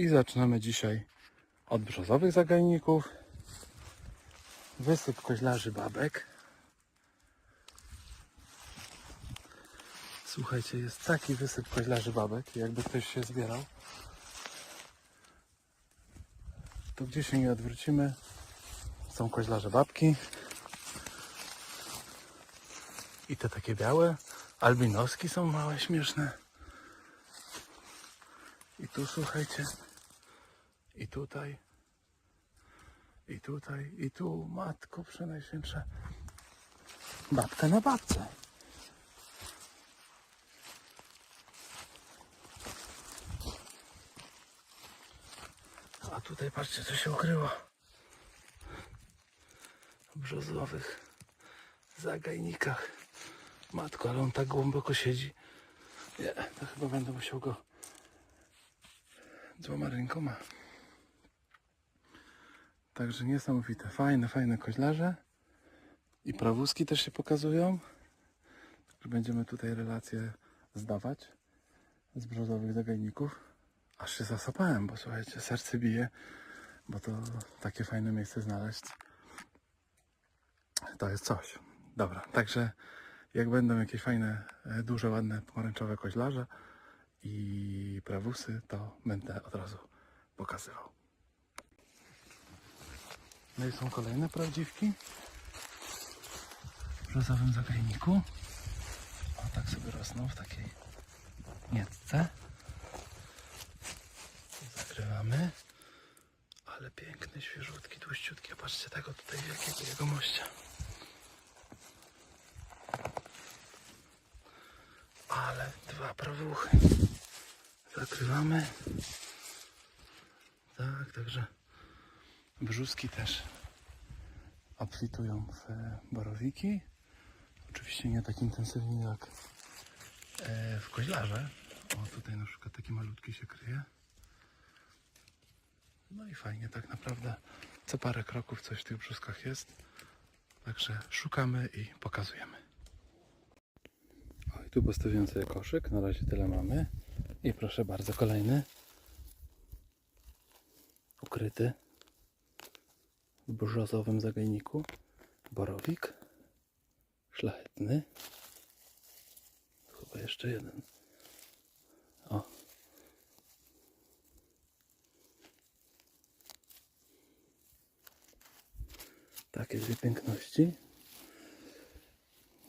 I zaczynamy dzisiaj od brzozowych zagajników. Wysyp koźlarzy babek. Słuchajcie, jest taki wysyp koźlarzy babek, jakby ktoś się zbierał. To gdzie się nie odwrócimy, są koźlarze babki. I te takie białe. Albinoski są małe, śmieszne. I tu słuchajcie. I tutaj. I tutaj. I tu. Matko przenajświętsza. Babka na babce. A tutaj patrzcie co się ukryło. W brzozowych zagajnikach. Matko, ale on tak głęboko siedzi. Nie, to chyba będę musiał go dwoma rękoma. Także niesamowite. Fajne, fajne koźlarze. I prawózki też się pokazują. Będziemy tutaj relacje zdawać z brzozowych zagajników. Aż się zasapałem, bo słuchajcie, serce bije, bo to takie fajne miejsce znaleźć. To jest coś. Dobra, także jak będą jakieś fajne, e, duże, ładne pomarańczowe koźlarze i prawusy, to będę od razu pokazywał. No i są kolejne prawdziwki w brozowym zagajniku. O, tak sobie rosną w takiej nietce. Zagrywamy. Ale piękny, świeżutki, tłuściutki. A Patrzcie tego tutaj wielkiego jego mościa. Ale dwa prawuchy. Zakrywamy. Tak, także brzuski też obfitują w e, borowiki. Oczywiście nie tak intensywnie jak e, w koźlarze. O, tutaj na przykład taki malutki się kryje. No i fajnie, tak naprawdę co parę kroków coś w tych brzuskach jest. Także szukamy i pokazujemy. O, i tu postawiłem sobie koszyk. Na razie tyle mamy. I proszę bardzo, kolejny. Ukryty w brzozowym zagajniku. Borowik. Szlachetny. Chyba jeszcze jeden. O. Takie dwie piękności.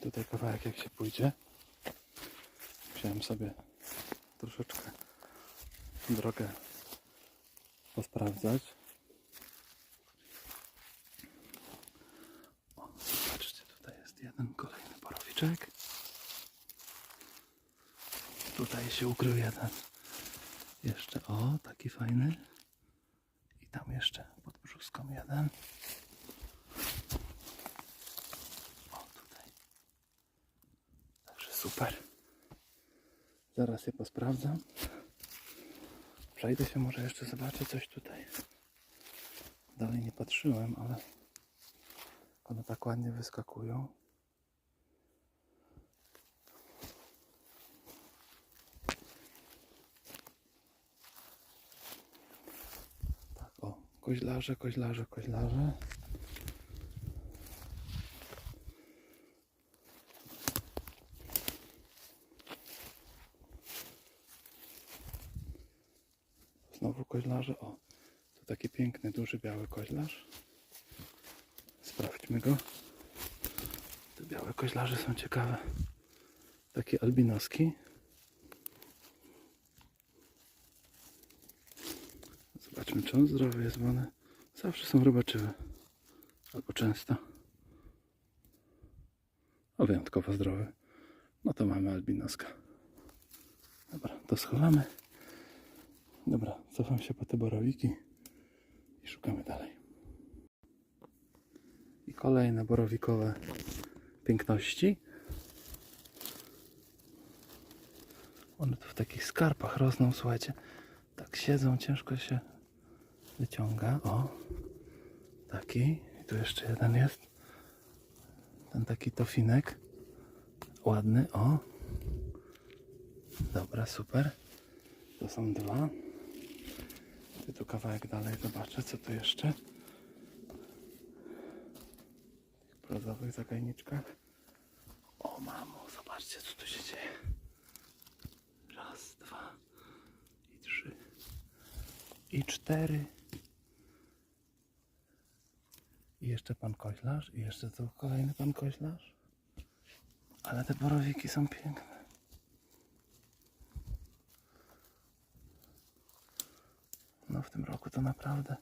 Tutaj kawałek jak się pójdzie. Wziąłem sobie troszeczkę drogę posprawdzać. O, zobaczcie, tutaj jest jeden borowiczek. Tutaj się ukrył jeden. Jeszcze, o, taki fajny. I tam jeszcze pod brzuską jeden. O, tutaj. Także super. Zaraz je posprawdzam. Przejdę się, może jeszcze zobaczę coś tutaj. Dalej nie patrzyłem, ale one tak ładnie wyskakują. Tak, o, koźlarze, koźlarze, koźlarze. Znowu koźlarze. O, to taki piękny, duży, biały koźlarz. Sprawdźmy go. Te białe koźlarze są ciekawe. Takie albinoski. On zdrowy jest, bo one zawsze są robaczywe. Albo często. O, wyjątkowo zdrowy. No to mamy albinoska. Dobra, to schowamy. Dobra, cofam się po te borowiki i szukamy dalej. I kolejne borowikowe piękności. One tu w takich skarpach rosną, słuchajcie. Tak siedzą, ciężko się wyciąga. O, taki. I tu jeszcze jeden jest. Ten taki tofinek. Ładny, o. Dobra, super. To są dwa. Sobie tu kawałek dalej zobaczę, co tu jeszcze. W tych brązowych zagajniczkach. O mamo, zobaczcie co tu się dzieje. Raz, dwa i trzy i cztery. I jeszcze pan koźlarz i jeszcze tu kolejny pan koźlarz. Ale te borowiki są piękne. No w tym roku to naprawdę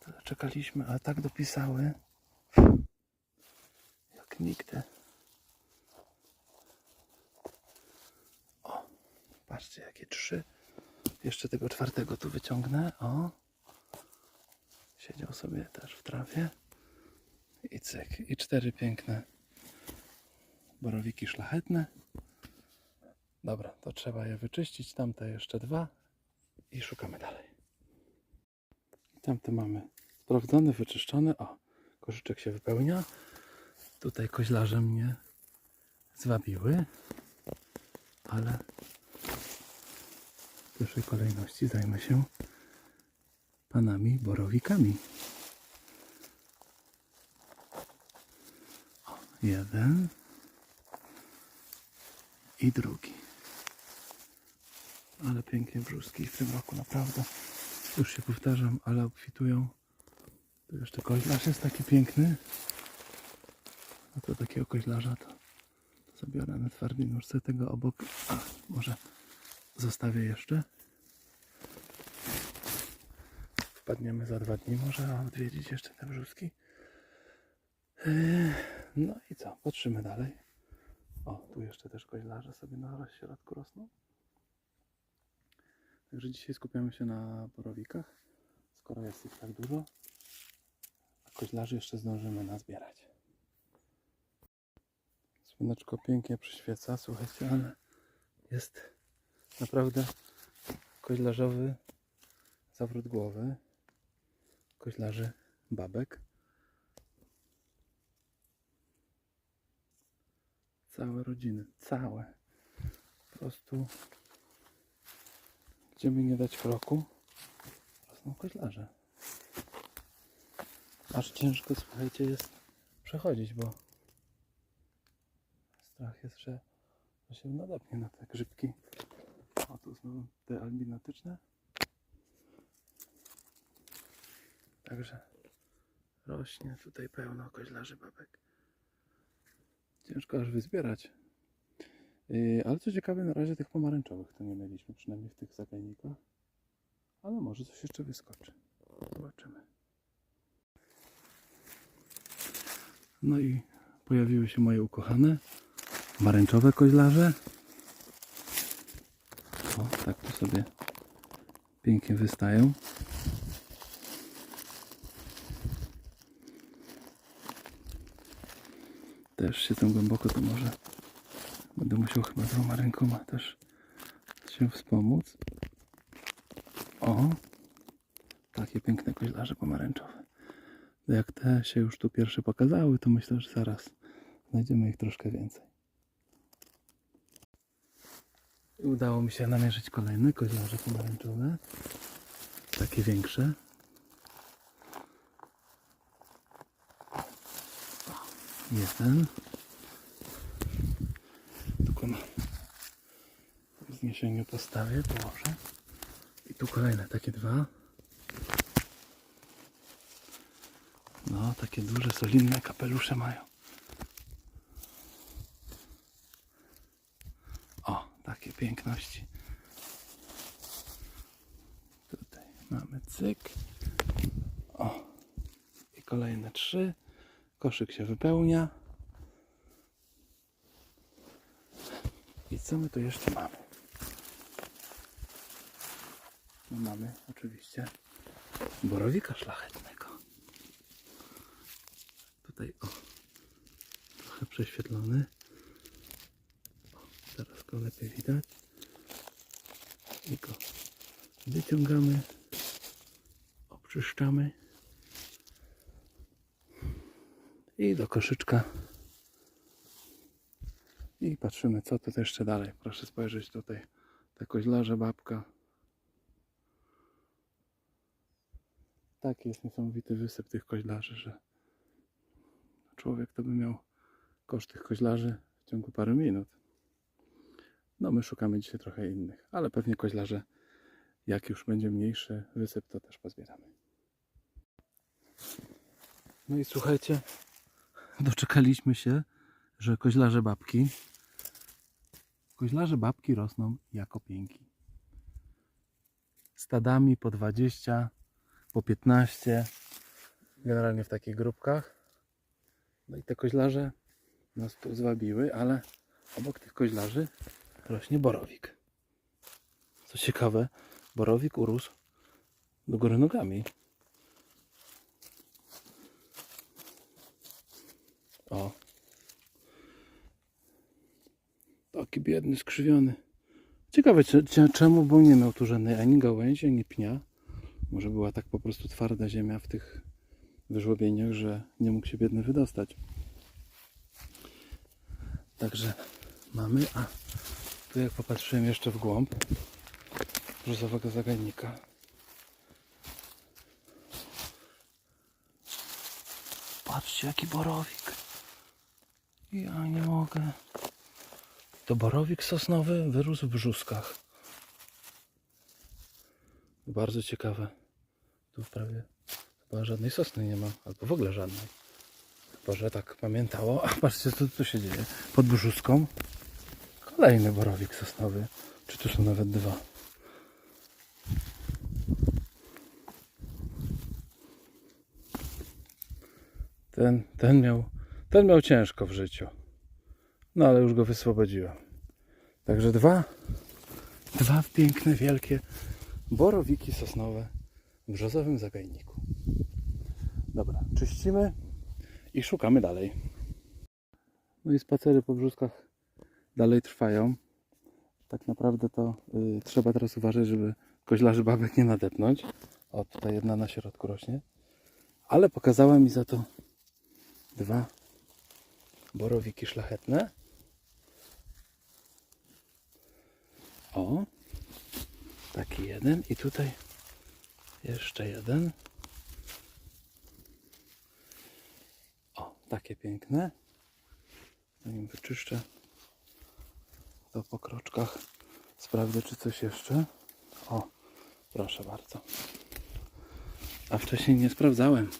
tyle czekaliśmy, ale tak dopisały jak nigdy. O, patrzcie jakie trzy. Jeszcze tego czwartego tu wyciągnę. O, siedział sobie też w trawie. I cyk. I cztery piękne borowiki szlachetne. Dobra, to trzeba je wyczyścić. Tamte jeszcze dwa i szukamy dalej. Tamte mamy sprawdzone, wyczyszczone. O, koszyczek się wypełnia. Tutaj koźlarze mnie zwabiły, ale w pierwszej kolejności zajmę się panami borowikami. O, jeden i drugi. Ale pięknie brzuski w tym roku, naprawdę. Już się powtarzam, ale obfitują. Tu jeszcze koźlarz jest taki piękny. No to takiego koźlarza to, to zabiorę na twardej nóżce tego obok. A, może zostawię jeszcze. Wpadniemy za dwa dni może odwiedzić jeszcze te brzuski. Yy, No i co? Patrzymy dalej. O, tu jeszcze też koźlarze sobie na środku rosną. Także dzisiaj skupiamy się na borowikach, skoro jest ich tak dużo. A koźlarzy jeszcze zdążymy nazbierać. Słoneczko pięknie przyświeca, słuchajcie, ale jest naprawdę koźlarzowy zawrót głowy. Koźlarzy babek. Całe rodziny, całe. Po prostu gdzie by nie dać kroku, rosną koźlarze. Aż ciężko, słuchajcie, jest przechodzić, bo strach jest, że, się nadepnie na te grzybki. O, tu są te albinatyczne. Także rośnie tutaj pełno koźlarzy babek. Ciężko aż wyzbierać. Yy, ale co ciekawe, na razie tych pomarańczowych to nie mieliśmy, przynajmniej w tych zagajnikach. Ale może coś jeszcze wyskoczy. Zobaczymy. No i pojawiły się moje ukochane pomarańczowe koźlarze. O, tak tu sobie pięknie wystają. Też siedzą głęboko, to może Będę musiał chyba dwoma rękoma też się wspomóc. O! Takie piękne koźlarze pomarańczowe. Jak te się już tu pierwsze pokazały, to myślę, że zaraz znajdziemy ich troszkę więcej. Udało mi się namierzyć kolejne koźlarze pomarańczowe. Takie większe. Jeden. Tylko na wzniesieniu postawię, położę. I tu kolejne, takie dwa. No, takie duże, solidne kapelusze mają. O, takie piękności. Tutaj mamy cyk. O, i kolejne trzy. Koszyk się wypełnia. I co my tu jeszcze mamy? No mamy oczywiście borowika szlachetnego. Tutaj o, trochę prześwietlony. O, teraz go lepiej widać. I go wyciągamy, oczyszczamy i do koszyczka i patrzymy, co tu jeszcze dalej. Proszę spojrzeć tutaj. Te koźlarze babka. taki jest niesamowity wysyp tych koźlarzy, że człowiek to by miał koszt tych koźlarzy w ciągu paru minut. No my szukamy dzisiaj trochę innych, ale pewnie koźlarze, jak już będzie mniejszy wysyp, to też pozbieramy. No i słuchajcie, doczekaliśmy się, że koźlarze babki, koźlarze babki rosną jako pięki. Stadami po 20, po 15, generalnie w takich grupkach. No i te koźlarze nas tu zwabiły, ale obok tych koźlarzy rośnie borowik. Co ciekawe, borowik urósł do góry nogami. O. Taki biedny, skrzywiony. Ciekawe cze- cze- czemu, bo nie miał tu żadnej ani gałęzi, ani pnia. Może była tak po prostu twarda ziemia w tych wyżłobieniach, że nie mógł się biedny wydostać. Także mamy, a tu jak popatrzyłem jeszcze w głąb różowego zagajnika. Patrzcie jaki borowik. Ja nie mogę. To borowik sosnowy wyrósł w brzuskach. Bardzo ciekawe. Tu prawie chyba żadnej sosny nie ma, albo w ogóle żadnej. Chyba, że tak pamiętało. A patrzcie, co tu się dzieje. Pod brzuską kolejny borowik sosnowy. Czy tu są nawet dwa? Ten, ten miał, ten miał ciężko w życiu. No ale już go wyswobodziłem. Także dwa, dwa piękne, wielkie borowiki sosnowe w brzozowym zagajniku. Dobra, czyścimy i szukamy dalej. No i spacery po brzuskach dalej trwają. Tak naprawdę to y, trzeba teraz uważać, żeby koźlarzy babek nie nadepnąć. O, tutaj jedna na środku rośnie. Ale pokazała mi za to dwa borowiki szlachetne. O, taki jeden i tutaj jeszcze jeden. O, takie piękne. Zanim wyczyszczę to po kroczkach sprawdzę czy coś jeszcze. O, proszę bardzo. A wcześniej nie sprawdzałem.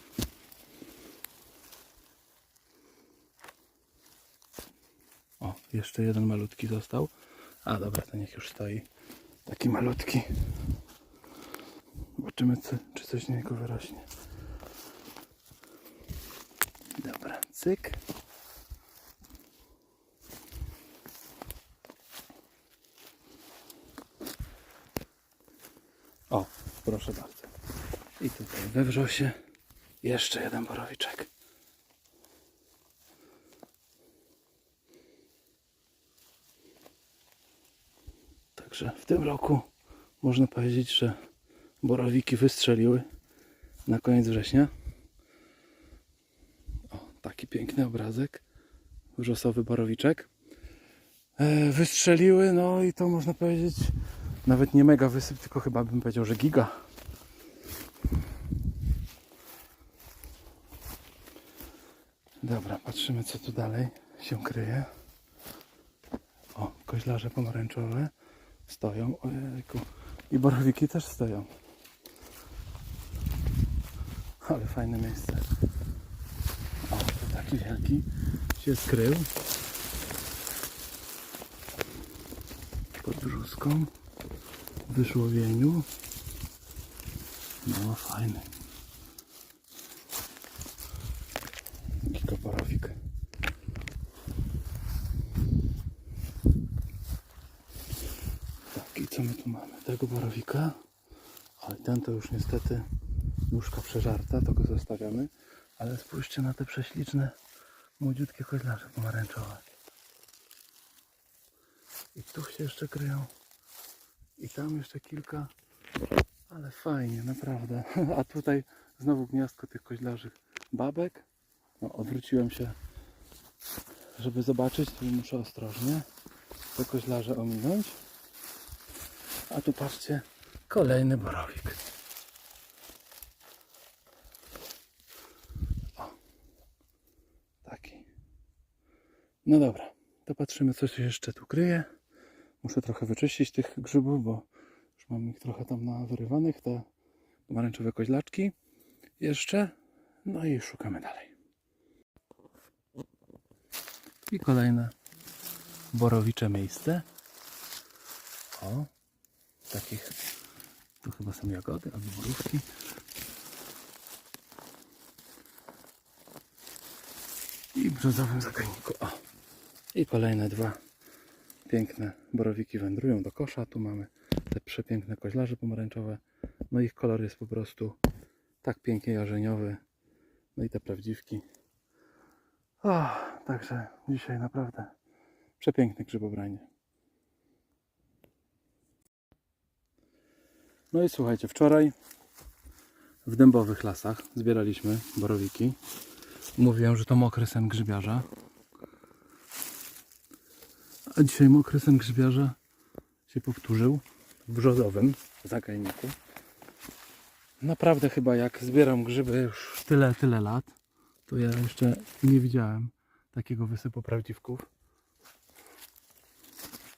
O, jeszcze jeden malutki został. A dobra, to niech już stoi. Taki malutki. Zobaczymy, czy coś z niego wyrośnie. Dobra, cyk. O, proszę bardzo. I tutaj we wrzosie jeszcze jeden borowiczek. Także w tym roku można powiedzieć, że borowiki wystrzeliły na koniec września. O, taki piękny obrazek. Wrzosowy borowiczek. E, wystrzeliły, no i to można powiedzieć nawet nie mega wysyp, tylko chyba bym powiedział, że giga. Dobra, patrzymy co tu dalej się kryje. O, koźlarze pomarańczowe stoją. Ojejku. I borowiki też stoją. Ale fajne miejsce. O, tu taki wielki się skrył. Pod brzuską. W wyżłowieniu. No, fajny. Gigaborowik. Tak, i co my Tego borowika. Ale ten to już niestety nóżka przeżarta, to go zostawiamy. Ale spójrzcie na te prześliczne, młodziutkie koźlarze pomarańczowe. I tu się jeszcze kryją. I tam jeszcze kilka. Ale fajnie, naprawdę. A tutaj znowu gniazdko tych koźlarzy babek. No, odwróciłem się, żeby zobaczyć. Tu muszę ostrożnie te koźlarze ominąć. A tu patrzcie, kolejny borowik. O, taki. No dobra, to patrzymy co się jeszcze tu kryje. Muszę trochę wyczyścić tych grzybów, bo już mam ich trochę tam na wyrywanych, te pomarańczowe koźlaczki. Jeszcze, no i szukamy dalej. I kolejne borowicze miejsce. O, takich, to chyba są jagody albo borówki. I brzozowym zagajniku. O, i kolejne dwa piękne borowiki wędrują do kosza. Tu mamy te przepiękne koźlarze pomarańczowe. No ich kolor jest po prostu tak pięknie jarzeniowy. No i te prawdziwki. O, także dzisiaj naprawdę przepiękne grzybobranie. No i słuchajcie, wczoraj w dębowych lasach zbieraliśmy borowiki. Mówiłem, że to mokry sen grzybiarza. A dzisiaj mokry sen grzybiarza się powtórzył w brzozowym zagajniku. Naprawdę chyba jak zbieram grzyby już tyle, tyle lat, to ja jeszcze nie widziałem takiego wysypu prawdziwków.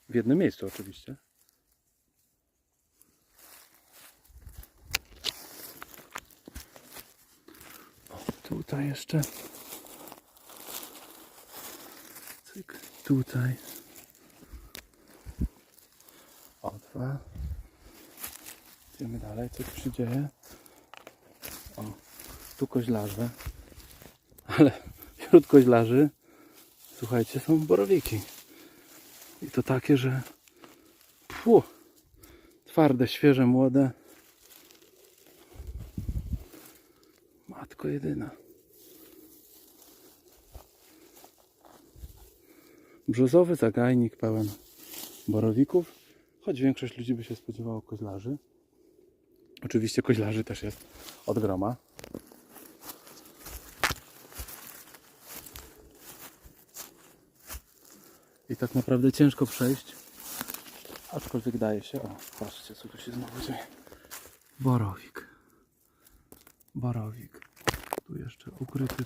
W jednym miejscu oczywiście. Tutaj jeszcze. Cyk, tutaj. O. Idziemy dalej, co tu się dzieje. O, tu koźlarze. Ale wśród koźlarzy, słuchajcie, są borowiki. I to takie, że fu, twarde, świeże, młode. Matko jedyna. Brzozowy zagajnik pełen borowików, choć większość ludzi by się spodziewało koźlarzy. Oczywiście koźlarzy też jest od groma. I tak naprawdę ciężko przejść. Aczkolwiek daje się. O, patrzcie co tu się znowu dzieje. Borowik. Borowik. Tu jeszcze ukryty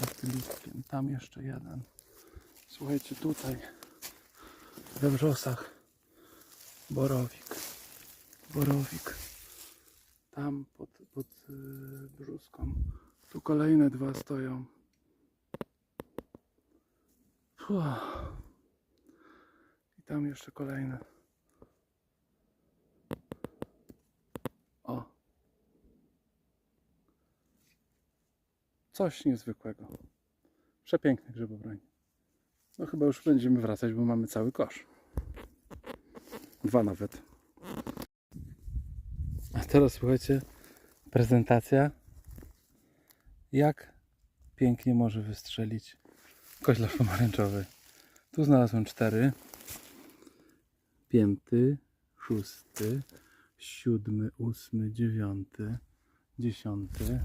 pod tym listkiem. Tam jeszcze jeden. Słuchajcie, tutaj we wrzosach borowik. Borowik. Tam pod, pod yy, brzuską. Tu kolejne dwa stoją. Fuh. I tam jeszcze kolejne. Coś niezwykłego. Przepiękny grzybobroń. No chyba już będziemy wracać, bo mamy cały kosz. Dwa nawet. A teraz słuchajcie, prezentacja. Jak pięknie może wystrzelić koźlarz pomarańczowy. Tu znalazłem cztery. Piąty, szósty, siódmy, ósmy, dziewiąty, dziesiąty.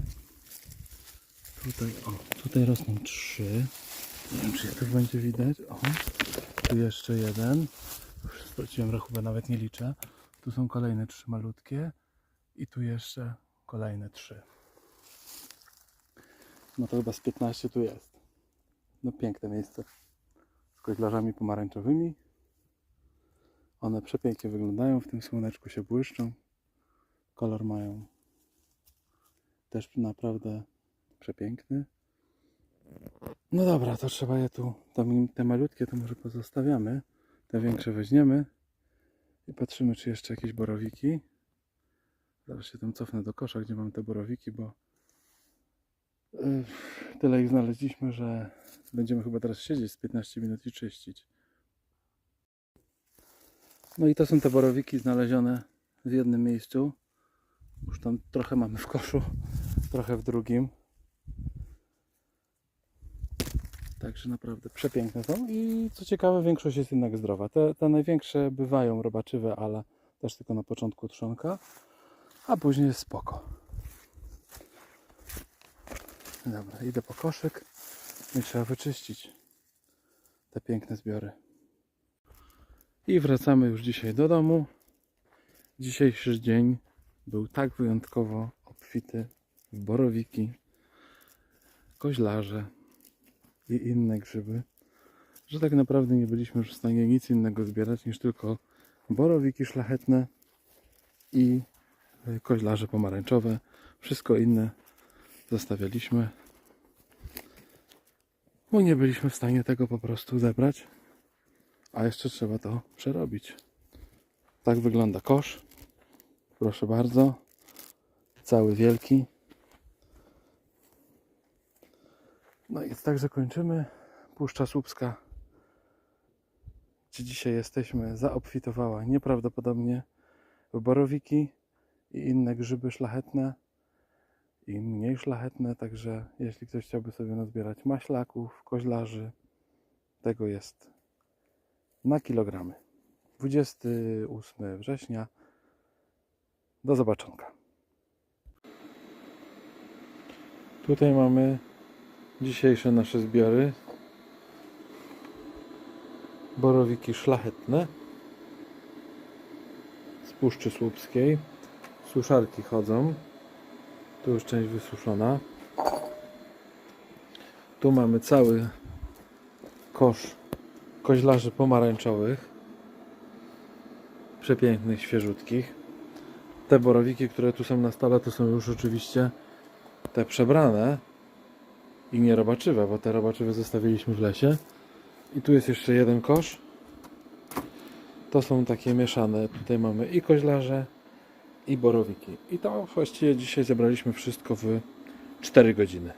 Tutaj, o, tutaj rosną trzy. Nie wiem, czy to będzie widać. O, tu jeszcze jeden. Już straciłem rachubę, nawet nie liczę. Tu są kolejne trzy malutkie. I tu jeszcze kolejne trzy. No to chyba z 15 tu jest. No piękne miejsce. Z koźlarzami pomarańczowymi. One przepięknie wyglądają. W tym słoneczku się błyszczą. Kolor mają też naprawdę przepiękny. No dobra, to trzeba je tu, te, malutkie to może pozostawiamy, te większe weźmiemy i patrzymy, czy jeszcze jakieś borowiki. Zaraz się tam cofnę do kosza, gdzie mam te borowiki, bo yy, tyle ich znaleźliśmy, że będziemy chyba teraz siedzieć z 15 minut i czyścić. No i to są te borowiki znalezione w jednym miejscu. Już tam trochę mamy w koszu, trochę w drugim. Także naprawdę przepiękne są i co ciekawe większość jest jednak zdrowa. Te, te największe bywają robaczywe, ale też tylko na początku trzonka, a później jest spoko. Dobra, idę po koszyk i trzeba wyczyścić te piękne zbiory. I wracamy już dzisiaj do domu. Dzisiejszy dzień był tak wyjątkowo obfity w borowiki, koźlarze, i inne grzyby, że tak naprawdę nie byliśmy już w stanie nic innego zbierać niż tylko borowiki szlachetne i y, koźlarze pomarańczowe. Wszystko inne zostawialiśmy, bo nie byliśmy w stanie tego po prostu zebrać, a jeszcze trzeba to przerobić. Tak wygląda kosz. Proszę bardzo. Cały wielki. No i także kończymy. Puszcza Słupska, gdzie dzisiaj jesteśmy, zaobfitowała nieprawdopodobnie w borowiki i inne grzyby szlachetne i mniej szlachetne, także jeśli ktoś chciałby sobie nazbierać maślaków, koźlarzy, tego jest na kilogramy. 28 września. Do zobaczonka. Tutaj mamy dzisiejsze nasze zbiory. Borowiki szlachetne z Puszczy Słupskiej. Suszarki chodzą. Tu już część wysuszona. Tu mamy cały kosz koźlarzy pomarańczowych. Przepięknych, świeżutkich. Te borowiki, które tu są na stole, to są już oczywiście te przebrane i nie robaczywe, bo te robaczywe zostawiliśmy w lesie. I tu jest jeszcze jeden kosz. To są takie mieszane. Tutaj mamy i koźlarze, i borowiki. I to właściwie dzisiaj zebraliśmy wszystko w 4 godziny.